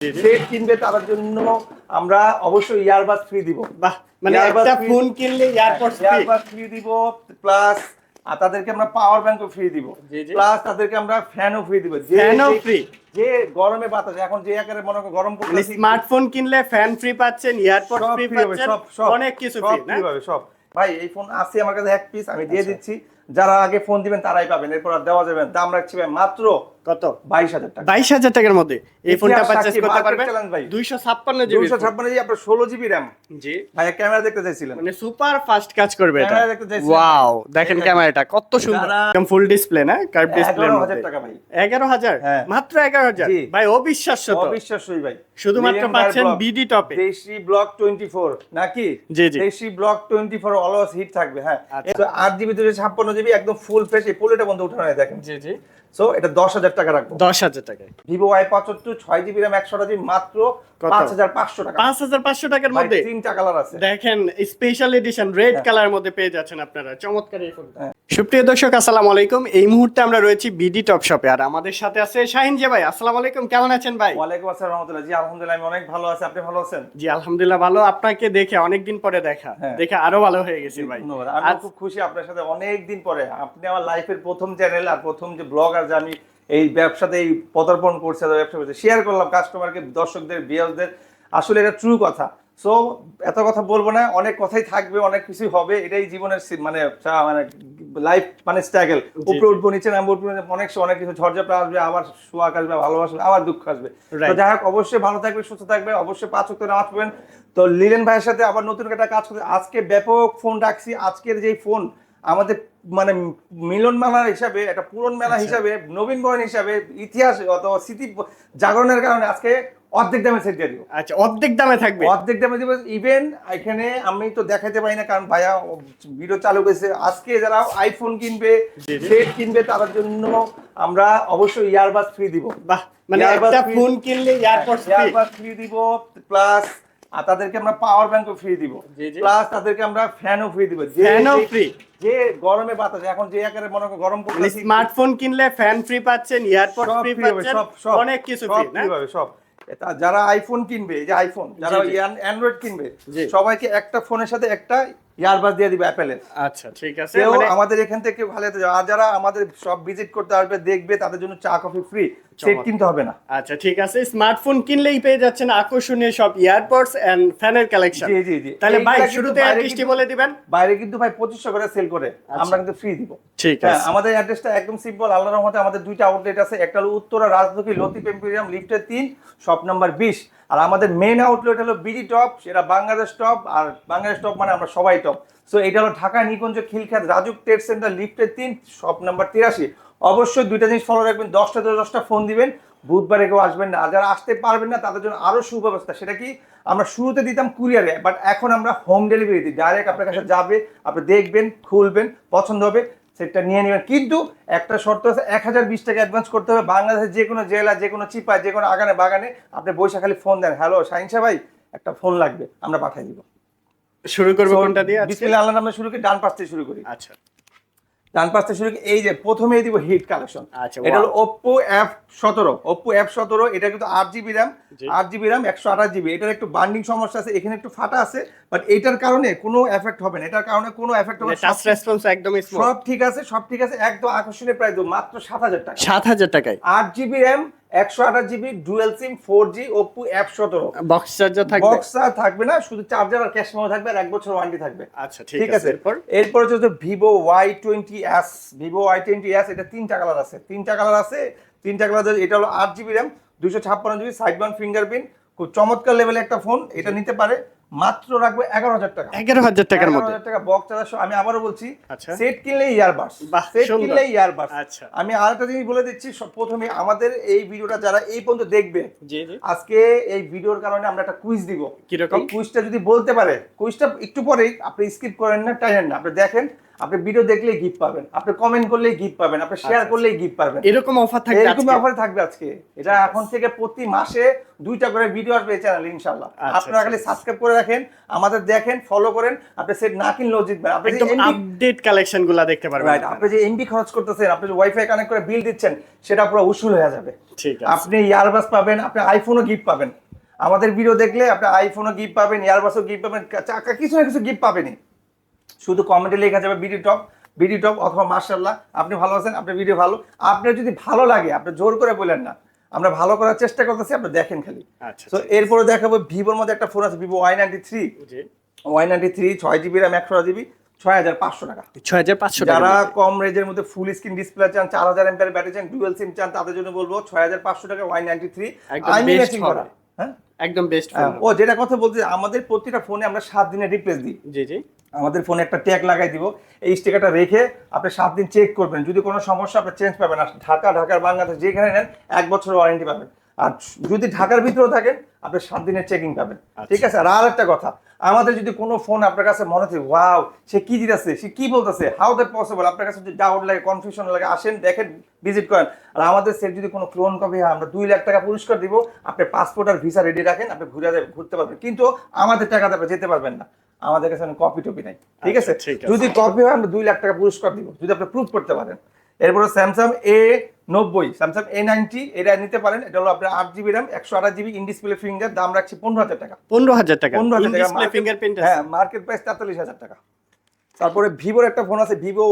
Set কিনবে তাদের জন্য আমরা অবশ্যই ইয়ারবাস ফ্রি দিব। মানে একটা ফোন কিনলে এয়ারপডস ফ্রি ইয়ারবাস ফ্রি দিব প্লাস তাদেরকে আমরা পাওয়ার ব্যাংকও ফ্রি দিব। প্লাস তাদেরকে আমরা ফ্যানও ফ্রি দিব। যে Fan ও যে- গরমে বাতাস এখন যে আকারে মনে করো গরম মানে পড়ছে স্মার্টফোন কিনলে ফ্যান ফ্রি পাচ্ছেন এয়ারপড সব ফ্রি পাচ্ছেন অনেক কিছু সব ফ্রি না? সব। ভাই এই ফোন আছে আমার কাছে এক পিস আমি দিয়ে আচ্ছা। দিচ্ছি। যারা আগে ফোন দিবেন তারাই পাবেন। এরপর আর দেওয়া যাবে না। দাম রাখছি ভাই মাত্র কত? বাইশ হাজার টাকা। বাইশ হাজার টাকার মধ্যে। এই ফোনটা পারচেজ করতে পারবেন। দুইশো ছাপ্পান্ন জিবি দুশো ছাপ্পান্ন জি আপনার ষোলো জিবি র্যাম। জি। ভাই ক্যামেরা দেখতে চাইছিলেন। মানে সুপার ফাস্ট কাজ করবে এটা? ওয়াও দেখেন ক্যামেরাটা কত সুন্দর। একদম ফুল ডিসপ্লে না? কার্ভ ডিসপ্লে এগারো হাজার? হ্যাঁ। মাত্র এগারো হাজার? ভাই অবিশ্বাস্য তো। অবিশ্বাস্যই ভাই। শুধুমাত্র পাচ্ছেন বিডি টপে দেশি ব্লক টোয়েন্টি ফোর নাকি? জি, জি। দেশি block twenty four always hit থাকবে হ্যাঁ। আচ্ছা। আট জিবি দুশো ছাপ্পান্ন জিবি একদম ফুল ফ্রেশ এই পোলেটা বন্ধ উঠানো দেখেন। জি জি। সো এটা দশ হাজার টাকা রাখব। দশ হাজার টাকায়। ভিভো ওয়াই পঁচাত্তর ছয় জিবি র্যাম একশো জিবি মাত্র পাঁচ হাজার পাঁচশো টাকা। পাঁচ হাজার পাঁচশো টাকার মধ্যে। তিনটা কালার আছে। দেখেন স্পেশাল এডিশন রেড। কালার মধ্যে পেয়ে যাচ্ছেন আপনারা। চমৎকার এই ফোনটা হ্যাঁ। সুপ্রিয় দর্শক আসসালামু আলাইকুম। এই মুহূর্তে আমরা রয়েছি বিডি টপ শপে আর আমাদের সাথে আছে শাহিন জে ভাই। আসসালামু আলাইকুম কেমন আছেন ভাই? ওয়ালাইকুম আসসালাম রহমতুল্লাহ। জি আলহামদুলিল্লাহ আমি অনেক ভালো আছি। আপনি ভালো আছেন? জি আলহামদুলিল্লাহ ভালো। আপনাকে দেখে অনেকদিন পরে দেখা। হ্যাঁ। দেখে আরও ভালো হয়ে গেছি ভাই। ধন্যবাদ। আমি খুব খুশি আপনার সাথে অনেক দিন পরে। আপনি আমার লাইফের প্রথম চ্যানেল আর প্রথম যে ব্লগার যে আমি এই ব্যবসাতে এই পদার্পণ করছে ব্যবসা করছে। শেয়ার করলাম কাস্টমারকে দর্শকদের ভিউয়ারদের আসলে এটা ট্রু কথা। সো এত কথা বলব না অনেক কথাই থাকবে অনেক কিছু হবে। এটাই জীবনের মানে মানে লাইফ মানে স্ট্রাগল উপরে উঠবো নিচে নামবো নামবো, অনেক অনেক কিছু ঝড়ঝাপটা আসবে আবার সোয়াগ আসবে ভালোবাসবে আবার দুঃখ আসবে। তো যাই হোক অবশ্যই ভালো থাকবে সুস্থ থাকবে অবশ্যই পাঁচ ওয়াক্ত নামাজ পড়বেন। তো লিলেন ভাইয়ের সাথে আবার নতুন একটা কাজ করতে আজকে ব্যাপক ফোন রাখছি। আজকের যেই ফোন আমাদের মানে মিলন মেলা হিসাবে একটা পূরণ মেলা আচ্ছা। হিসাবে নবীন বয়ন হিসাবে ইতিহাস অথবা স্মৃতি জাগরণের কারণে আজকে অর্ধেক দামে সেট দিয়ে দিব। আচ্ছা অর্ধেক দামে থাকবে? অর্ধেক দামে দিব। ইভেন এখানে আমি তো দেখাতে পারি না কারণ ভাইয়া ভিডিও চালু করেছে। আজকে যারা আইফোন কিনবে। সেট কিনবে তাদের জন্য আমরা অবশ্যই ইয়ারবাস ফ্রি দিব। বাহ মানে একটা ফোন কিনলে এয়ারপডস ফ্রি দিব প্লাস আর তাদেরকে আমরা পাওয়ার ব্যাংকও ফ্রি দিব। প্লাস তাদেরকে আমরা ফ্যানও ফ্রি দিব। ফ্যানও ফ্রি যে গরমে বাতাস এখন যে আকারে মনে করো গরম পড়ছে স্মার্টফোন কিনলে ফ্যান ফ্রি পাচ্ছেন এয়ারপড সব ফ্রি পাচ্ছেন অনেক কিছু ফ্রি না? সব। এটা যারা আইফোন কিনবে যে আইফোন যারা। অ্যান্ড্রয়েড কিনবে সবাইকে একটা ফোনের সাথে একটা ইয়ারবাস দিয়ে দিবে অ্যাপেলের আচ্ছা ঠিক আছে মানে আমাদের এখান থেকে ভালো আর যারা আমাদের সব ভিজিট করতে আসবে দেখবে তাদের জন্য চা কফি ফ্রি সেট। কিনতে হবে না। আচ্ছা ঠিক আছে। স্মার্টফোন কিনলেই পেয়ে যাচ্ছেন আকর্ষণীয় সব ইয়ারপডস এন্ড ফ্যানের কালেকশন জি জি জি। তাহলে ভাই শুরুতে অ্যাড্রেসটি বলে দিবেন। বাইরে কিন্তু ভাই পঁচিশশো করে সেল করে। আচ্ছা। আমরা কিন্তু ফ্রি দিব। ঠিক হ্যাঁ আছে। আমাদের অ্যাড্রেসটা একদম সিম্পল আল্লাহর রহমতে আমাদের দুইটা আউটলেট আছে। একটা হলো উত্তরা রাজলক্ষ্মী লতিফ এম্পোরিয়াম লিফটের তিন শপ নাম্বার বিশ। আর আমাদের মেন আউটলেট হলো বিডি টপ সেটা বাংলাদেশ টপ আর বাংলাদেশ টপ মানে আমরা সবাই টপ সো এটা হলো ঢাকা নিকুঞ্জ খিলখ্যাত রাজুক ট্রেড সেন্টার লিফটের তিন শপ নাম্বার তিরাশি। অবশ্যই দুইটা জিনিস ফলো রাখবেন, দশটা থেকে দশটা ফোন দিবেন। বুধবারে কেউ আসবেন না। যারা আসতে পারবেন না, তাদের জন্য আরও সুব্যবস্থা। সেটা কি? আমরা শুরুতে দিতাম কুরিয়ারে বাট এখন আমরা হোম ডেলিভারি দিই। ডাইরেক্ট আপনার কাছে যাবে, আপনি দেখবেন, খুলবেন, পছন্দ হবে সেটা নিয়ে নেবেন। কিন্তু একটা শর্ত আছে, এক হাজার বিশ টাকা অ্যাডভান্স করতে হবে। বাংলাদেশের যে কোনো জেলা, যে কোনো চিপায়, যে কোনো আগানে বাগানে আপনি বৈশা খালি ফোন দেন। হ্যালো সাইনসা ভাই, একটা ফোন লাগবে, আমরা পাঠিয়ে দিব। শুরু করব কোনটা দিয়ে? বিসমিল্লাহ আল্লাহ নামে শুরু করি ডান পাশ থেকে শুরু করি। আচ্ছা। ডান পাশ থেকে শুরু করি এই যে প্রথমেই দিব হিট কালেকশন। আচ্ছা, এটা হলো সতেরো। ওপ্পো এফ সতেরো এটা কিন্তু আট জিবি র্যাম। জি। আট জিবি র্যাম একশো আঠাশ জিবি। এটার একটু বান্ডিং সমস্যা আছে এখানে একটু ফাটা আছে বাট এটার কারণে কোনো এফেক্ট হবে না। এটার কারণে কোনো এফেক্ট হবে না। টাচ রেসপন্স একদম স্মুথ সব ঠিক আছে সব ঠিক আছে একদম আকর্ষণীয় প্রায় মাত্র সাত হাজার টাকা সাত হাজার টাকায়। আট জিবি র্যাম একশো আঠাশ GB dual SIM four G Oppo F সতেরো। বক্স চার্জার থাকবে? বক্স আর থাকবে না শুধু চার্জার আর ক্যাশ মেমো থাকবে আর এক বছর ওয়ারেন্টি থাকবে। আচ্ছা ঠিক আছে এরপর? এরপর হচ্ছে Vivo Y twenty S Vivo Y twenty S এটা তিনটা কালার আছে। তিনটা কালার আছে তিনটা কালার এটা হলো আট জিবি র্যাম দুশো ছাপ্পান্ন জিবি সাইড ওয়ান ফিঙ্গারপ্রিন্ট খুব চমৎকার লেভেলের একটা ফোন এটা নিতে পারে। মাত্র রাখবে এগারো হাজার টাকা এগারো হাজার টাকার মধ্যে হাজার টাকা বক্স চালাশো আমি আবারও বলছি। সেট কিনলে ইয়ারবাস বাস সেট। কিনলে ইয়ারবাস আচ্ছা। আমি আরেকটা জিনিস বলে দিচ্ছি সব- প্রথমে আমাদের এই ভিডিওটা যারা এই পর্যন্ত দেখবে আজকে এই ভিডিওর কারণে আমরা একটা কুইজ দিব কীরকম? কুইজটা যদি বলতে পারে কুইজটা একটু পরেই আপনি স্কিপ করেন না টাইনেন না আপনি দেখেন আপনি ভিডিও দেখলেই গিফট পাবেন আপনি কমেন্ট করলেই গিফট পাবেন আপনি শেয়ার আচ্ছা, করলেই গিফট পাবেন। এরকম অফার থাকবে এরকম অফার থাকবে আজকে। এটা এখন থেকে প্রতি মাসে দুইটা করে ভিডিও আসবে এই চ্যানেলে ইনশাল্লাহ আচ্ছা, আপনারা আচ্ছা। খালি সাবস্ক্রাইব করে রাখেন আমাদের দেখেন ফলো করেন আপনি সেট না কিনলেও জিতবেন আপনি একদম আপডেট কালেকশনগুলা দেখতে পারবেন রাইট আপনি যে এমবি খরচ করতেছেন আপনি যে ওয়াইফাই কানেক্ট করে বিল দিচ্ছেন সেটা পুরো উসুল হয়ে যাবে। ঠিক আছে। আপনি ইয়ারবাস পাবেন আপনি আইফোনও গিফট পাবেন। আমাদের ভিডিও দেখলে আপনি আইফোনও গিফট পাবেন ইয়ারবাসও গিফট পাবেন চাকা কিছু না কিছু গিফট পাবেনই। শুধু কমেন্টে লেখা যাবে বিডি টপ বিডি টপ অথবা মার্শাল্লাহ আপনি ভালো আছেন আপনার ভিডিও ভালো। আপনার যদি ভালো লাগে আপনি জোর করে বলেন না আমরা ভালো করার চেষ্টা করতেছি আপনি দেখেন খালি। আচ্ছা তো এরপরে দেখাবো ভিভোর মধ্যে একটা ফোন আছে Vivo Y ninety three Y ninety three ছয় জিবি র্যাম একশো জিবি ছয় হাজার পাঁচশো টাকা। ছয় হাজার পাঁচশো যারা কম রেঞ্জের মধ্যে ফুল স্ক্রিন ডিসপ্লে চান চার হাজার এমপের ব্যাটারি চান ডুয়েল সিম চান তাদের জন্য বলব ছয় হাজার পাঁচশো টাকা ওয়াই নাইনটি থ্রি হবে। হ্যাঁ? একদম বেস্ট হ্যাঁ, ও যেটা কথা বলতে আমাদের প্রতিটা ফোনে আমরা সাত দিনের রিপ্লেস দিই। জি জি। আমাদের ফোনে একটা ট্যাগ লাগাই দিব। এই স্টিকারটা রেখে আপনি সাত দিন চেক করবেন। যদি কোনো সমস্যা আপনি চেঞ্জ পাবেন। আর ঢাকা ঢাকার বাংলাদেশ যেখানে নেন এক বছর ওয়ারেন্টি পাবেন। আর যদি ঢাকার ভিতরেও থাকেন আপনি সাত দিনের চেকিং পাবেন। ঠিক আছে? আর আর একটা কথা আমাদের যদি কোনো ফোন আপনার কাছে মনে থাকে ওয়াও সে কি দিতেছে? সে কি বলতেছে? হাউ দ্যাট পসিবল আপনার কাছে যদি ডাউট লাগে কনফিউশন লাগে আসেন দেখেন ভিজিট করেন। আর আমাদের সেট যদি কোনো ক্লোন কপি হয় আমরা দুই লাখ টাকা পুরস্কার দিব। আপনি পাসপোর্ট আর ভিসা রেডি রাখেন আপনি ঘুরে ঘুরতে পারবেন। কিন্তু আমাদের টাকাতে আপনি যেতে পারবেন না। আমাদের কাছে কপি টপি নাই। ঠিক আছে? আচ্ছা, ঠিক আছে। যদি কপি হয় আমরা দুই লাখ টাকা পুরস্কার দিব। যদি আপনি প্রুভ করতে পারেন। এরপরে স্যামসাং এ নব্বই স্যামসাং এ নাইনটি এটা নিতে পারেন। এটা হলো আপনার আট জিবি র্যাম একশো আঠাশ জিবি ইন ডিসপ্লে ফিঙ্গার দাম রাখছি পনেরো হাজার টাকা। পনেরো হাজার টাকা। পনেরো হাজার টাকা ডিসপ্লে ফিঙ্গারপ্রিন্ট হ্যাঁ মার্কেট প্রাইস তেতাল্লিশ হাজার টাকা। তারপরে ভিভোর একটা ফোন আছে Vivo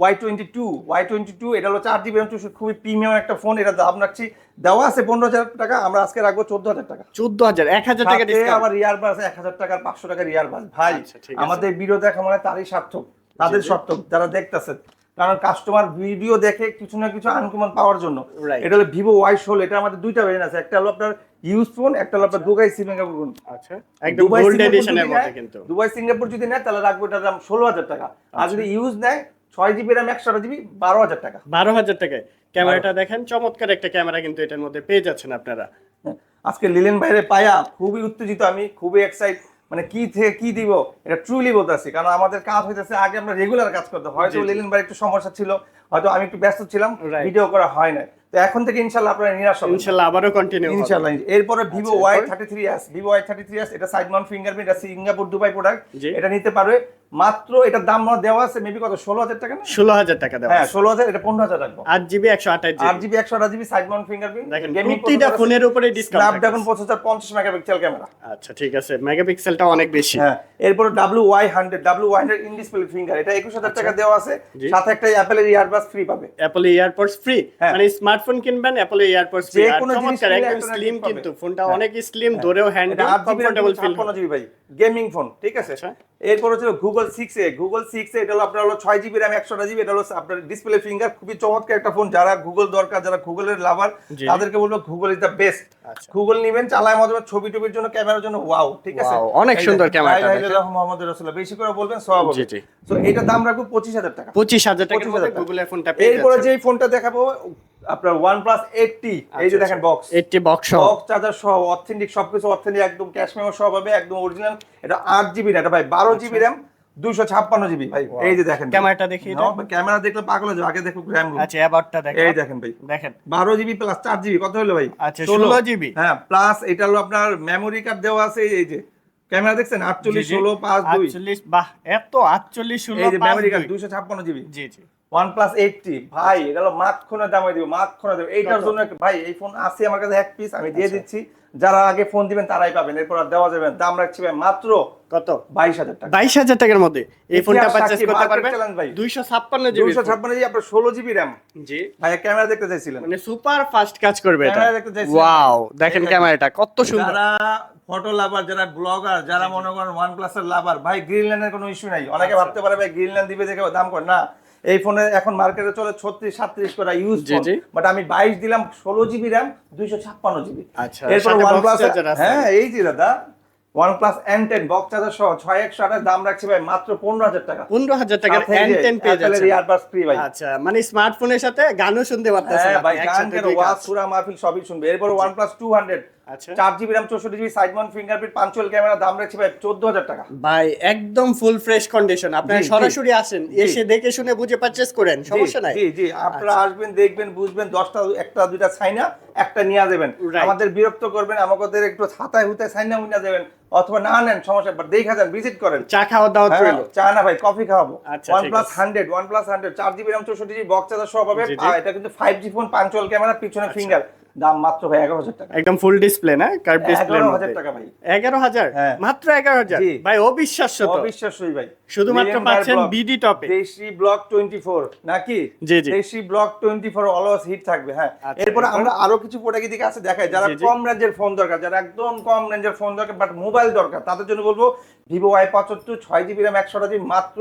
Y twenty two Y twenty two এটা হলো চার জিবি র্যাম খুবই প্রিমিয়াম একটা ফোন এটা দাম রাখছি। দেওয়া আছে পনেরো হাজার টাকা আমরা আজকে রাখব চোদ্দ হাজার টাকা। চোদ্দ হাজার এক হাজার টাকা ডিসকাউন্ট আবার বাস এক হাজার টাকার পাঁচশো টাকার রিয়ার বাস ভাই আচ্ছা। আমাদের ভিডিও দেখা মানে তারই সার্থক তাদের সার্থক যারা দেখতেছেন কারণ কাস্টমার ভিডিও দেখে কিছু না কিছু আনকমন পাওয়ার জন্য। এটা হলো ভিভো ওয়াই ষোলো এটা আমাদের দুইটা ভেরিয়েন্ট আছে একটা হলো আপনার ইউজ ফোন একটা হলো আপনার দুবাই সিঙ্গাপুর ফোন আচ্ছা একদম গোল্ড এডিশনের মধ্যে কিন্তু। দুবাই সিঙ্গাপুর যদি নেয় তাহলে রাখব এটার দাম ষোলো হাজার টাকা। আর যদি ইউজ নেয় ছয় জিবি র্যাম একশো জিবি বারো হাজার টাকা। বারো হাজার টাকায়। ক্যামেরাটা দেখেন চমৎকার একটা ক্যামেরা কিন্তু এটার মধ্যে পেয়ে যাচ্ছেন আপনারা। হ্যাঁ, আজকে লিলেন বাইরে পায়া খুবই উত্তেজিত আমি খুবই এক্সাইট মানে কি থেকে কি দিব? এটা ট্রুলি বলতেছি কারণ আমাদের কাজ হইতেছে আগে আমরা রেগুলার কাজ করতাম। হয়তো লিলিন ভাই একটু সমস্যা ছিল। হয়তো আমি একটু ব্যস্ত ছিলাম ভিডিও করা হয় না তো এখন থেকে ইনশাল্লাহ আপনারা নিরাশ হবেন। ইনশাল্লাহ আবারও কন্টিনিউ ইনশাল্লাহ এরপরে ভিভো আচ্ছা, Y? Thirty three S Vivo Y thirty three S এটা সাইড মাউন্ট ফিঙ্গারপ্রিন্ট এটা সিঙ্গাপুর দুবাই প্রোডাক্ট এটা নিতে পারবে। মাত্র এটার দাম দেওয়া আছে মেবি কত ষোলো হাজার টাকা না? ষোলো হাজার টাকা দেওয়া হ্যাঁ আছে। ষোলো হাজার এটা পনেরো হাজার রাখব। আট জিবি একশো আঠাশ আট জিবি একশো আঠাশ জিবি সাইড মাউন্ট ফিঙ্গারপ্রিন্ট দেখেন প্রতিটা ফোনের উপরে ডিসকাউন্ট স্ন্যাপড্রাগন প্রসেসর পঞ্চাশ মেগাপিক্সেল ক্যামেরা আচ্ছা ঠিক আছে। মেগাপিক্সেলটা অনেক বেশি। হ্যাঁ এরপরে W Y hundred W Y hundred in display finger এটা একুশ হাজার টাকা দেওয়া আছে। আচ্ছা। সাথে একটা অ্যাপেলের ইয়ারবাস ফ্রি পাবে অ্যাপল এয়ারপডস ফ্রি হ্যাঁ। মানে স্মার্টফোন কিনবেন অ্যাপল এয়ারপডস ফ্রি আর চমৎকার একদম একটা স্লিম কিন্তু ফোনটা হ্যাঁ। অনেক স্লিম ধরেও এটা হ্যান্ডেল কমফোর্টেবল ফিল জিবি ভাই গেমিং ফোন ঠিক আছে আচ্ছা। এরপর হচ্ছে Google six A Google six A এটা হলো আপনার হলো ছয় জিবি র্যাম একশো জিবি এটা হলো আপনার ডিসপ্লে ফিঙ্গার খুবই চমৎকার একটা ফোন যারা গুগল দরকার যারা গুগলের লাভার। তাদেরকে বলব Google is the best. Google নিবেন চালায় মজা ছবি টবির জন্য ক্যামেরার জন্য ওয়াও ঠিক আছে অনেক সুন্দর ক্যামেরাটা দেখেন। মোহাম্মদ রসুল্লাহ বেশি করে বলবেন সব জি, জি। তো এটা দাম রাখব পঁচিশ হাজার টাকা পঁচিশ হাজার 25,000 মধ্যে টাকা। গুগলের ফোনটা পেয়ে এরপরে যে ফোনটা দেখাবো আপনার ওয়ান প্লাস এইটটি এই যে দেখেন box eighty box box charger সহ অথেন্টিক সবকিছু অথেন্টিক একদম ক্যাশ মেমো সহ পাবে একদম অরিজিনাল এটা আট জিবি এটা ভাই বারো জিবি র্যাম দুইশো ছাপ্পান্ন জিবি ভাই এই যে দেখেন। ক্যামেরাটা দেখি ক্যামেরা দেখলে পাগল হয়ে যাবে আগে দেখো আচ্ছা অ্যাবাউটটা দেখেন। এই দেখেন ভাই। দেখেন। বারো জিবি প্লাস চার জিবি কত হলো ভাই? আচ্ছা, 16 GB হ্যাঁ প্লাস এটা হলো আপনার মেমোরি কার্ড দেওয়া আছে এই যে। ক্যামেরা দেখছেন? আটচল্লিশ জি, জি। ষোলো পাঁচ দুই। 48 বাহ এত 48 ষোলো এই যে মেমোরি কার্ড দুই। দুইশো ছাপ্পান্ন জিবি জি জি। এইটটি ভাই এটা হলো মাখনে দামে দিব এইটার জন্য ভাই এই ফোন আছে আমার কাছে এক পিস আমি দিয়ে আচ্ছা। দিচ্ছি। যারা আগে ফোন দিবেন তারাই পাবেন। এরপর আর দেওয়া যাবে দাম রাখছি ভাই মাত্র কত? বাইশ হাজার টাকা। বাইশ হাজার টাকার মধ্যে এই ফোনটা সাক্ষী, করতে পারবেন challenge ভাই। দুইশো ছাপ্পান্ন জিবি দুইশো ছাপ্পান্ন জিবি আপনার ষোলো জিবি র্যাম জি। ভাই ক্যামেরা দেখতে চাইছিলেন। মানে সুপার ফাস্ট কাজ করবে এটা। ক্যামেরা দেখতে চাইছি। ওয়াও দেখেন ক্যামেরাটা কত সুন্দর। যারা ফটো লাভার যারা ব্লগার যারা মনে করেন এর লাভার ভাই গ্রিনল্যান্ডের কোনো ইস্যু নাই। আচ্ছা। অনেকে ভাবতে পারে ভাই গ্রিনল্যান্ড দিবে দেখে দাম করে না এই ফোনে এখন মার্কেটে চলে ছত্রিশ সাতত্রিশ করে ইউজ। বাট আমি বাইশ দিলাম ষোলো জিবি র্যাম দুইশো ছাপ্পান্ন জিবি এরপর ওয়ান প্লাস হ্যাঁ এই যে দাদা OnePlus N ten box charger সহ ছয় একশো আঠাশ দাম রাখছি ভাই মাত্র পনেরো হাজার টাকা। পনেরো হাজার এই যে টেন পেয়ে যাচ্ছে earbuds free ভাই। আচ্ছা মানে স্মার্টফোনের সাথে গানও শুনতে পারতেছেন হ্যাঁ ভাই গান কেন ওয়াজ সুরা মাহফিল সবই শুনবে। এরপর ওয়ান প্লাস টু হান্ড্রেড। চার জিবি র্যাম চৌষট্টি GB side mount fingerprint punch hole camera দাম রাখছি ভাই চোদ্দ হাজার টাকা। ভাই একদম ফুল ফ্রেশ কন্ডিশন আপনারা। সরাসরি আসেন এসে দেখে শুনে বুঝে পারচেস করেন সমস্যা নাই। জি জি আপনারা আসবেন দেখবেন বুঝবেন দশটা একটা দুইটা ছাইনা একটা নিয়ে যাবেন। আমাদের বিরক্ত করবেন আমাদের একটু হাতায় হুতায় ছাইনা মুইনা দেবেন অথবা না নেন সমস্যা বাট দেখা যান ভিজিট করেন। চা খাওয়ার দাওয়াত হ্যাঁ, রইল। চা না ভাই কফি খাওয়াবো। আচ্ছা, OnePlus. Hundred OnePlus hundred চার জিবি র্যাম চৌষট্টি জিবি বক্স চার্জার সব হবে জি, জি। আর এটা কিন্তু five G phone punch hole camera পিছনে আচ্ছা। ফিঙ্গার দাম মাত্র ভাই এগারো হাজার টাকা। একদম ফুল ডিসপ্লে না? কার্ভ ডিসপ্লে এগারো হাজার টাকা ভাই। এগারো হাজার? হ্যাঁ। মাত্র এগারো হাজার? ভাই অবিশ্বাস্য অবিশ্বাস্যই ভাই। শুধুমাত্র পাচ্ছেন বিডি টপে দেশি ব্লক টোয়েন্টি ফোর নাকি? জি, জি। দেশি block twenty four always hit থাকবে হ্যাঁ। আচ্ছা, এরপর? আমরা আরও কিছু প্রোডাক্ট দিকে আছে দেখাই। যারা। কম রেঞ্জের ফোন দরকার যারা একদম কম রেঞ্জের ফোন দরকার বাট মোবাইল দরকার তাদের জন্য বলব ভিভো ওয়াই পঁচাত্তর ছয় জিবি র্যাম একশো জিবি মাত্র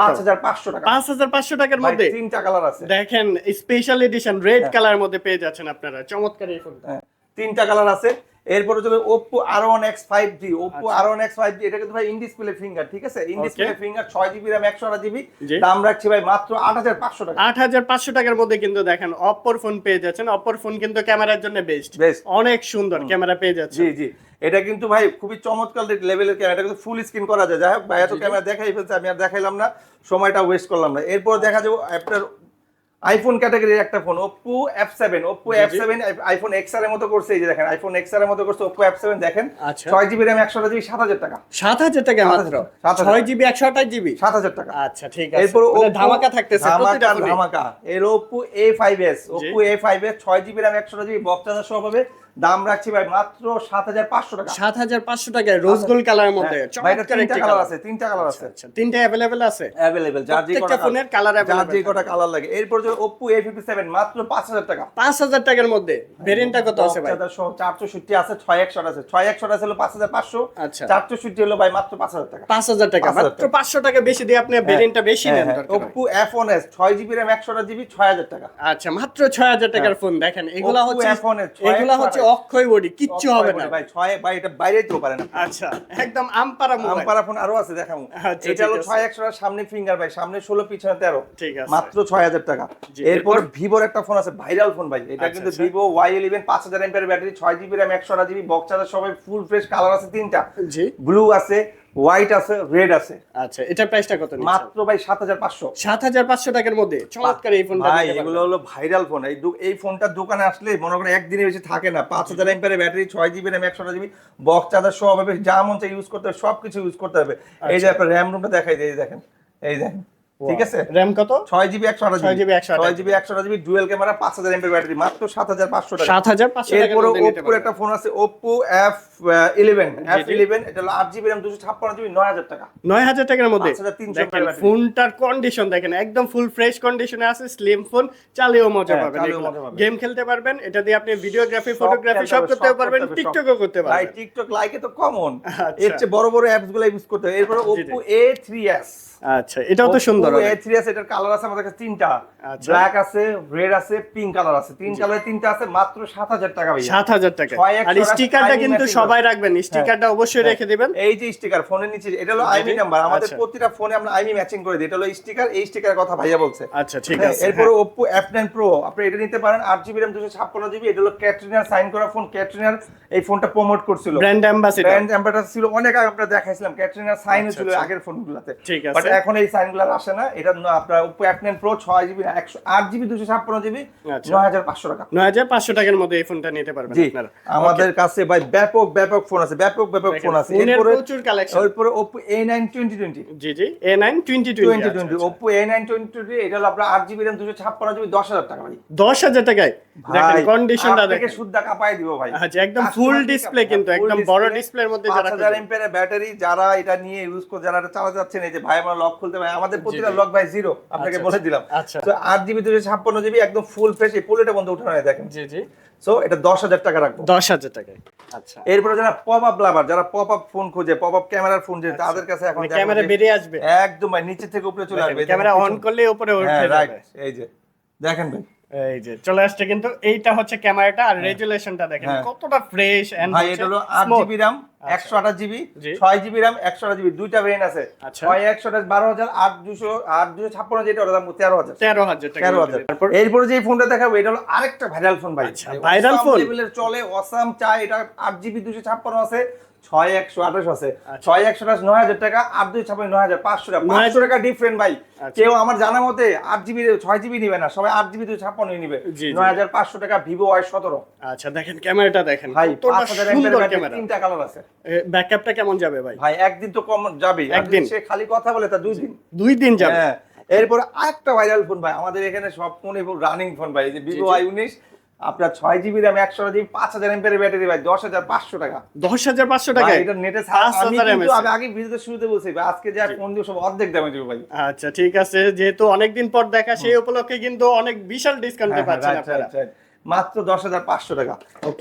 পাঁচ হাজার পাঁচশো টাকা। পাঁচ হাজার পাঁচশো টাকার মধ্যে? তিনটা কালার আছে। দেখেন স্পেশাল এডিশন রেড হ্যাঁ। কালার মধ্যে পেয়ে যাচ্ছেন আপনারা। চমৎকার এই ফোনটা। হ্যাঁ, তিনটা কালার আছে। এরপরে চলে Oppo R one X five G আচ্ছা। R one X five G এটা কিন্তু ভাই ইন ডিসপ্লে ফিঙ্গার ঠিক আছে? ইন ডিসপ্লে ফিঙ্গার ছয় জিবি র্যাম একশো জিবি দাম রাখছি ভাই মাত্র আট হাজার পাঁচশো টাকা। আট হাজার পাঁচশো টাকার মধ্যে কিন্তু দেখেন অপর ফোন পেয়ে যাচ্ছেন। অপর ফোন কিন্তু ক্যামেরার জন্য বেস্ট Best। অনেক সুন্দর ক্যামেরা পেয়ে যাচ্ছে জি জি। এটা কিন্তু ভাই খুবই চমৎকার লেভেলের ক্যামেরা এটা কিন্তু ফুল স্ক্রিন করা যায়। যাই হোক ভাই এত। ক্যামেরা দেখাই ফেলছে আমি আর দেখাইলাম না। সময়টা ওয়েস্ট করলাম না। এরপর দেখা যাব আপনার আইফোন ক্যাটাগরির একটা phone Oppo F seven Oppo F seven iPhone এক্সের মতো করছে এই যে দেখেন আইফোন এক্সের মতো করছে ওপ্পো এফ সেভেন দেখেন আচ্ছা। ছয় জিবি র্যাম একশো জিবি সাত হাজার টাকা। সাত হাজার টাকা মাত্র। ছয় জিবি একশো আঠাশ জিবি সাত হাজার টাকা। আচ্ছা ঠিক আছে। এরপর ও ধামাকা থাকতেছে ধামাকা ধামাকা। এর Oppo A five S Oppo A five S ছয় জিবি র্যাম একশো জিবি বক্স চার্জার সহ হবে। দাম রাখছি ভাই মাত্র সাত হাজার পাঁচশো টাকা। সাত হাজার পাঁচশো টাকায় রোজ গোল্ড কালারের মধ্যে হ্যাঁ, তিনটা কালার আছে তিনটা কালার আছে। আচ্ছা তিনটা অ্যাভেলেবেল আছে? অ্যাভেলেবেল যার যে কটা ফোনের কালার যার যে কটা কালার লাগে। এরপর যে Oppo A57 মাত্র 5000 টাকা। পাঁচ হাজার টাকার মধ্যে। ভেরিয়েন্টটা কত আছে ভাই? চারশো ষাটটি আছে ছয় একশো আছে। আছে হলো আচ্ছা। চারশো ষাটটি হলো ভাই মাত্র পাঁচ হাজার টাকা। পাঁচ হাজার টাকা। মাত্র পাঁচশো টাকা বেশি দিয়ে আপনি ভেরিয়েন্টটা বেশি নেন হয়। ওপ্পো এফ ওয়ান এস ছয় জিবি র্যাম একশো জিবি ছয় হাজার টাকা। আচ্ছা মাত্র ছয় হাজার টাকার ফোন দেখেন। এগুলা হচ্ছে F1 এগুলা হচ্ছে। অক্ষয় বডি কিচ্ছু হবে না। ভাই ছয় ভাই এটা বাইরে পারে না। আচ্ছা একদম আমপারা মোবাইল। আমপারা ফোন আরও আছে দেখাবো আচ্ছা, এটা হলো আছে। ছয় একশো সামনে ফিঙ্গার ভাই সামনে ষোলো পিছনে তেরো। ঠিক আছে। মাত্র ছয় হাজার টাকা। এরপর? ভিভোর একটা ফোন আছে ভাইরাল ফোন ভাই। এটা আচ্ছা, কিন্তু আচ্ছা। ভিভো ওয়াই ইলেভেন পাঁচ হাজার এমপের ব্যাটারি ছয় জিবি র্যাম একশো জিবি বক্স চার্জার সবাই ফুল ফ্রেশ কালার আছে তিনটা। জি। ব্লু আছে হোয়াইট আছে রেড আছে। আচ্ছা এটার প্রাইসটা কত মাত্র ভাই সাত হাজার পাঁচশো। সাত হাজার পাঁচশো টাকার মধ্যে। চমৎকার এই ফোনটা ভাই এগুলো হলো ভাইরাল ফোন এই এই ফোনটার দোকানে আসলে মনে করেন একদিনে বেশি থাকে না। পাঁচ হাজার এমপের ব্যাটারি ছয় জিবি র্যাম একশো জিবি বক্স চার্জার সব হবে। যা মন চাই ইউজ করতে হবে সব কিছু ইউজ করতে হবে। এই যে আচ্ছা। আপনার র্যাম রুমটা দেখাই দিয়ে দেখেন এই দেখেন। ঠিক আছে? র্যাম কত? ছয় জিবি একশো আঠাশ 6GB 128 ছয় জিবি একশো জিবি ডুয়েল ক্যামেরা পাঁচ হাজার এমপের ব্যাটারি মাত্র সাত হাজার পাঁচশো টাকা। সাত হাজার পাঁচশো এরপরে ওপ্পোর একটা ফোন আছে Oppo F eleven F. Eleven এটা হলো আট জিবি র্যাম দুশো ছাপ্পান্ন জিবি নয় হাজার টাকা। নয় হাজার টাকার মধ্যে? 5,300 দেখেন ফোনটার কন্ডিশন দেখেন একদম ফুল ফ্রেশ কন্ডিশনে আছে স্লিম ফোন চালিয়েও মজা হ্যাঁ, পাবেন। গেম খেলতে পারবেন এটা দিয়ে আপনি ভিডিওগ্রাফি ফটোগ্রাফি সব করতে পারবেন টিকটকও করতে ভাই পারবেন টিকটক লাইকে তো কমন আচ্ছা। এর চেয়ে বড় বড় অ্যাপসগুলো ইউজ করতে হবে। এরপরে। ওপ্পো এ থ্রি এস আচ্ছা এটাও তো সুন্দর এ থ্রি এস এটার কালার আছে আমাদের কাছে তিনটা। আচ্ছা। ব্ল্যাক আছে রেড আছে পিঙ্ক কালার আছে। তিন কালার তিনটা আছে মাত্র সাত হাজার টাকা ভাইয়া। সাত হাজার টাকা। আর স্টিকারটা কিন্তু সবাই রাখবেন স্টিকারটা অবশ্যই রেখে দিবেন। এই যে স্টিকার ফোনের নিচে এটা হলো আইমি নাম্বার আমাদের আচ্ছা। প্রতিটা ফোনে আমরা আইমি ম্যাচিং করে দিই। এটা হলো স্টিকার এই স্টিকারের কথা ভাইয়া বলছে। আচ্ছা ঠিক হ্যাঁ, আছে। এরপরে এফ নাইন প্রো আপনি এটা নিতে পারেন। আট জিবি র্যাম দুশো ছাপ্পান্ন জিবি এটা হলো ক্যাটরিনার সাইন করা ফোন ক্যাটরিনার এই ফোনটা প্রমোট করছিল। ব্র্যান্ড অ্যাম্বাসিডর ব্র্যান্ড অ্যাম্বাসেডর ছিল। অনেক আগে আমরা দেখাইছিলাম। ক্যাটরিনার সাইন আচ্ছা, ছিল আচ্ছা। আগের ফোনগুলোতে ঠিক আছে। এখন এই সাইনগুলো আসে না। এটা আপনার ওপো এফ নাইন প্রো ছয় জিবি একশো আট জিবি দুশো ছাপ্পান্ন জিবি আচ্ছা। নয় হাজার পাঁচশো টাকা। নয় হাজার পাঁচশো টাকার মধ্যে এই ফোনটা নিতে পারবেন আপনারা। আমাদের কাছে ভাই ব্যাপক ব্যাপক ফোন আছে ব্যাপক ব্যাপক ফোন আছে। এরপরে প্রচুর কালেকশন এরপরে Oppo A nine twenty twenty G G A nine twenty twenty twenty Oppo A nine twenty twenty এটা হলো আপনার আট জিবি র্যাম দুশো ছাপ্পান্ন জিবি দশ হাজার টাকা ভাই। দশ হাজার টাকায়? দেখেন কন্ডিশনটা দেখেন। শুদ্ধা কাপাই দিব ভাই। আচ্ছা একদম ফুল ডিসপ্লে কিন্তু একদম বড় ডিসপ্লের মধ্যে যারা হাজার এমপের ব্যাটারি যারা এটা নিয়ে ইউজ করে যারা এটা চালাতে যাচ্ছেন এই যে ভাই আমার লক খুলতে ভাই আমাদের প্রতিটা লক ভাই জিরো আপনাকে আচ্ছা, বলে দিলাম। আচ্ছা। তো আট জিবি দুশো ছাপ্পান্ন জিবি একদম ফুল ফ্রেশ এই পোলেটা বন্ধ উঠানো হয় দেখেন। জি জি। সো এটা দশ হাজার টাকা রাখব। দশ হাজার টাকায় আচ্ছা। এরপরে যারা পপ আপ লাভার যারা পপ আপ ফোন খোঁজে পপ আপ ক্যামেরার ফোন যে তাদের কাছে এখন ক্যামেরা বেরিয়ে আসবে। একদম ভাই নিচে থেকে উপরে চলে আসবে। ক্যামেরা অন করলে উপরে উঠে হ্যাঁ যাবে। এই যে। দেখেন ভাই এই যে চলে আসছে কিন্তু এইটা হচ্ছে ক্যামেরাটা আর রেজুলেশনটা দেখেন হ্যাঁ। কতটা ফ্রেশ এন্ড ভাই এটা হলো আট জিবি র্যাম একশো আঠাশ জিবি জি। ছয় জিবি র্যাম একশো আঠাশ জিবি দুইটা ভেরিয়েন্ট আছে। আচ্ছা। ছয় একশো আঠাশ বারো হাজার আট দুশো আট দুশো ছাপ্পান্ন যেটা ওটা দাম তেরো হাজার। তেরো হাজার টাকা। তেরো হাজার। তারপর? এরপরে যে ফোনটা দেখাবো এটা হলো আরেকটা ভাইরাল ফোন ভাই। আচ্ছা, phone? level এর চলে অসাম চাই এটা আট জিবি দুশো ছাপ্পান্ন আছে। ছয় একশো আঠাশ আছে। আচ্ছা। ছয় একশো আঠাশ নয় হাজার টাকা আট দুই নয় হাজার পাঁচশো টাকা। পাঁচশো টাকা ডিফারেন্ট ভাই। আচ্ছা। কেউ আমার জানা মতে আট জিবি ছয় জিবি নিবে না। সবাই আট জিবি দুই ছাপ্পান্ন নিবে। নয় হাজার পাঁচশো টাকা ভিভো ওয়াই সতেরো। আচ্ছা দেখেন ক্যামেরাটা দেখেন। ভাই তিনটা কালার আছে। ব্যাকআপটা কেমন যাবে ভাই? ভাই একদিন তো কম যাবে একদিন। সে খালি কথা বলে তা দুই দিন। দুই দিন যাবে। হ্যাঁ। এরপর আরেকটা ভাইরাল ফোন ভাই আমাদের এখানে সব ফোনই রানিং ফোন ভাই যে ভিভো। আই উনিশ আপনার ছয় জিবি র্যাম একশো জিবি পাঁচ হাজার এমপের ব্যাটারি ভাই দশ হাজার পাঁচশো টাকা। দশ হাজার পাঁচশো টাকা এটা নেটে আমি আগে ভিডিওতে শুরুতে বলছি আজকে যে ফোন দিয়ে সব অর্ধেক দামে দেবো ভাই। আচ্ছা ঠিক আছে যেহেতু অনেকদিন পর দেখা সেই উপলক্ষে কিন্তু অনেক বিশাল ডিসকাউন্ট হ্যাঁ, হ্যাঁ, পাচ্ছেন আপনারা. মাত্র দশ হাজার পাঁচশো টাকা।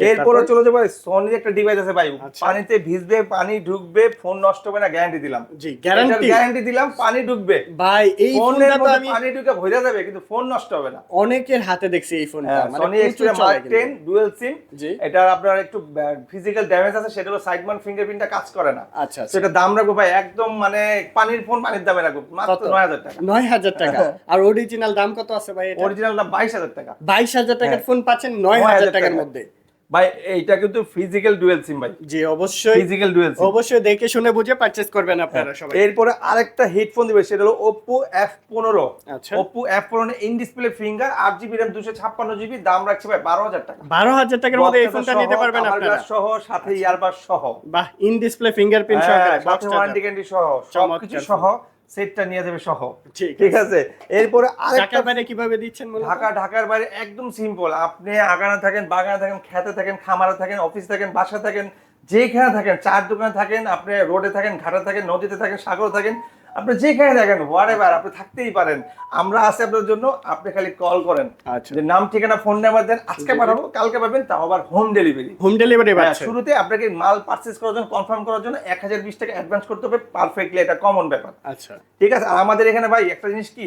এরপরে চলে যাব সোনির একটা ডিভাইস আছে ভাই। আচ্ছা। পানিতে ভিজবে পানি ঢুকবে ফোন নষ্ট হবে না গ্যারান্টি দিলাম। জি গ্যারান্টি গ্যারান্টি দিলাম পানি ঢুকবে। ভাই এই ফোনের আমি পানি ঢুকে ভরে যাবে কিন্তু ফোন নষ্ট হবে না। অনেকের হাতে দেখছি এই ফোনটা মানে সনি এক্সট্রা মার্ক কিন্তু। টেন ডুয়েল সিম এটার আপনার একটু ফিজিক্যাল ড্যামেজ আছে সেটা হলো সাইড ফিঙ্গারপ্রিন্টটা কাজ করে না। আচ্ছা আচ্ছা। সেটা দাম রাখব ভাই একদম মানে পানির ফোন পানির দামে রাখব মাত্র কত? নয় হাজার টাকা। নয় হাজার টাকা। আর অরিজিনাল দাম কত আছে ভাই এটা? অরিজিনাল দাম বাইশ হাজার টাকা। বাইশ হাজার টাকার ফোন পাচ্ছেন নয় হাজার টাকার মধ্যে। ভাই এইটা কিন্তু ফিজিক্যাল ডুয়েল সিম ভাই। জি অবশ্যই। ফিজিক্যাল ডুয়েল সিম অবশ্যই দেখে শুনে বুঝে পারচেজ করবেন আপনারা সবাই। এরপরে আরেকটা হেডফোন দিবে সেটা হলো এফ পনেরো। আচ্ছা। ওপো এফ পনেরো ইন ডিসপ্লে ফিঙ্গার আট জিবি র্যাম দুশো ছাপ্পান্ন জিবি দাম রাখছে ভাই বারো হাজার টাকা। বারো হাজার টাকার মধ্যে এই ফোনটা নিতে পারবেন আপনারা। সহ সাথে ইয়ারবাস সহ। বাহ ইন ডিসপ্লে ফিঙ্গারপ্রিন্ট হ্যাঁ, সহকারে ওয়ারেন্টি। গ্যারান্টি সহ সবকিছু সহ। সেটটা নিয়ে যাবে সহ। ঠিক আছে। এরপরে ঢাকার বাইরে কীভাবে দিচ্ছেন? ঢাকা ঢাকার বাইরে একদম সিম্পল আপনি আগানা থাকেন বাগানে থাকেন খেতে থাকেন খামারে থাকেন অফিস থাকেন বাসা থাকেন যেখানে থাকেন চার দোকানে থাকেন আপনি রোডে থাকেন ঘাটে থাকেন নদীতে থাকেন সাগরে থাকেন আপনি যেখানে থাকেন হোয়াট এভার আপনি থাকতেই পারেন। আমরা আছি আপনার জন্য আপনি খালি কল করেন। আচ্ছা। যে নাম ঠিকানা ফোন নাম্বার দেন আজকে। পাঠাবো কালকে পাবেন তাও আবার হোম ডেলিভারি হোম ডেলিভারি শুরুতে আপনাকে মাল পারচেজ করার জন্য কনফার্ম করার জন্য এক হাজার বিশ টাকা অ্যাডভান্স করতে হবে পারফেক্টলি এটা কমন ব্যাপার। আচ্ছা। ঠিক আছে আর আমাদের এখানে ভাই একটা জিনিস কি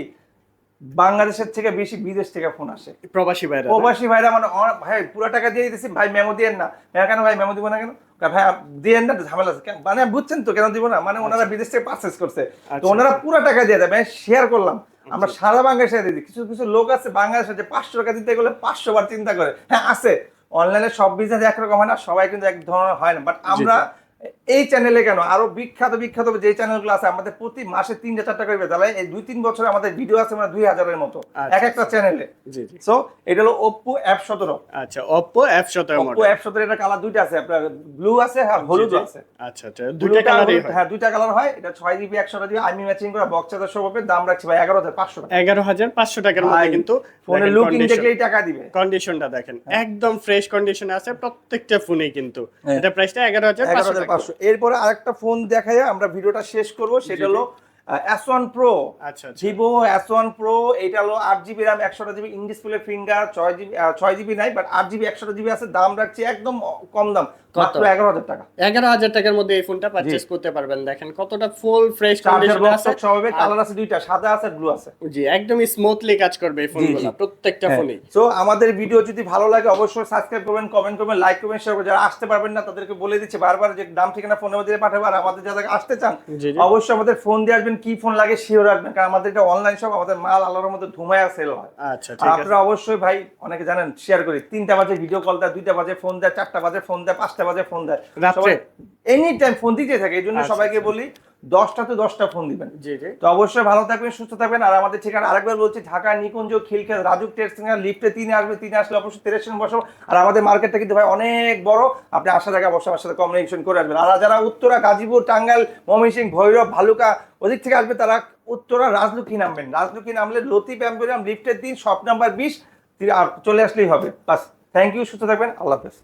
বাংলাদেশের থেকে বেশি বিদেশ থেকে ফোন আসে। প্রবাসী ভাইরা প্রবাসী ভাইরা মানে ভাই পুরো টাকা দিয়ে দিতেছি ভাই মেমো দিয়েন না। কেন ভাই মেমো দিব না কেন? ভাই দিয়েন না ঝামেলা আছে। কেন- মানে বুঝছেন তো কেন দিব না? মানে ওনারা বিদেশ থেকে পারচেস করছে। তো আচ্ছা। ওনারা পুরো টাকা দিয়ে দেবে। শেয়ার করলাম। আমরা সারা বাংলাদেশে দিই কিছু কিছু লোক আছে বাংলাদেশে যে পাঁচশো টাকা দিতে গেলে পাঁচশো বার চিন্তা করে। হ্যাঁ আছে। অনলাইনে সব বিজনেস একরকম হয় না। সবাই কিন্তু এক ধরনের হয় না। বাট আমরা এই চ্যানেলে কেন? আরও বিখ্যাত বিখ্যাত যে চ্যানেলগুলো আছে আমাদের প্রতি মাসে তিনটা চারটা করে তাহলে এই দুই তিন বছরে আমাদের ভিডিও আছে মানে দুই হাজারের মতো আচ্ছা। এক একটা চ্যানেলে সো এটা হলো ওপ্পো অ্যাপ সতেরো। আচ্ছা অপো এফ সতেরো ওপ্পো অ্যাপ সতেরো এটা কালার দুইটা আছে আপনার ব্লু আছে আর হলুদ আছে। আচ্ছা আচ্ছা দুইটা কালার হ্যাঁ। দুইটা কালার হয় এটা ছয় জিবি একশো জিবি আমি ম্যাচিং করা বক্স চার্জার দাম রাখছি ভাই এগারো হাজার পাঁচশো টাকা। এগারো হাজার পাঁচশো টাকার মধ্যে কিন্তু ফোনের লুকিং দেখলেই টাকা দিবে। কন্ডিশনটা দেখেন একদম ফ্রেশ কন্ডিশনে আছে প্রত্যেকটা ফোনেই কিন্তু। হ্যাঁ। এটা প্রাইসটা এগারো হাজার টাকা। পাঁচশো এরপরে আরেকটা ফোন দেখাই আমরা ভিডিওটা শেষ করব সেটা হলো S one Pro Vivo S one Pro এটা হলো আট জিবি র্যাম একশোটা জিবি ইন ডিসপ্লে ফিঙ্গার ছয় জিবি ছয় জিবি নাই বাট আট জিবি একশোটা জিবি আছে দাম রাখছি একদম কম দাম মাত্র এগারো হাজার টাকা। এগারো হাজার টাকার মধ্যে এই ফোনটা পারচেস করতে পারবেন দেখেন কতটা ফুল ফ্রেশ কন্ডিশনে আছে। সব কালার আছে দুইটা সাদা আছে ব্লু আছে। জি একদমই স্মুথলি কাজ করবে এই ফোনগুলো প্রত্যেকটা ফোনেই তো আমাদের ভিডিও যদি ভালো লাগে অবশ্যই সাবস্ক্রাইব করবেন কমেন্ট করবেন লাইক করবেন শেয়ার করবেন। যারা আসতে পারবেন না তাদেরকে বলে দিচ্ছি বারবার যে নাম ঠিকানা ফোন নাম্বার দিয়ে পাঠাবো আর আমাদের যারা আসতে চান অবশ্যই আমাদের ফোন দিয়ে আসবেন কি ফোন লাগে শিওর রাখবেন কারণ আমাদের এটা অনলাইন সব আমাদের মাল আলোর মধ্যে ধুমায়া সেল হয়। আচ্ছা আপনারা অবশ্যই ভাই অনেকে জানেন শেয়ার করি। তিনটা বাজে ভিডিও কল দেয় দুইটা বাজে ফোন দেয় চারটা বাজে ফোন দেয় পাঁচটা বাজে ফোন দেয়। এনি টাইম ফোন দিতে থাকে এই জন্য আচ্ছা, সবাইকে বলি দশটা তো দশটা ফোন দিবেন জি জি। তো অবশ্যই ভালো থাকবেন সুস্থ থাকবেন। আর আমাদের ঠিকানা আরেকবার বলছি ঢাকা নিকুঞ্জ খিলখেত রাজুক টেক্সিংহার লিফটে তিনে আসবে তিনে আসলে অবশ্যই তেরেশন বসো আর আমাদের মার্কেটটা কিন্তু ভাই অনেক বড় আপনি আশা জায়গা বসে আমার সাথে কমিউনিকেশন করে আসবেন। আর যারা উত্তরা গাজীপুর টাঙ্গাইল ময়মনসিংহ ভৈরব ভালুকা ওদিক থেকে আসবে তারা উত্তরা রাজলুকি নামবেন। রাজলুকি নামলে লতিফ অ্যাম্পোরিয়াম লিফটের দিন শপ নাম্বার বিশ চলে আসলেই হবে। বাস থ্যাংক ইউ সুস্থ থাকবেন আল্লাহ হাফেজ।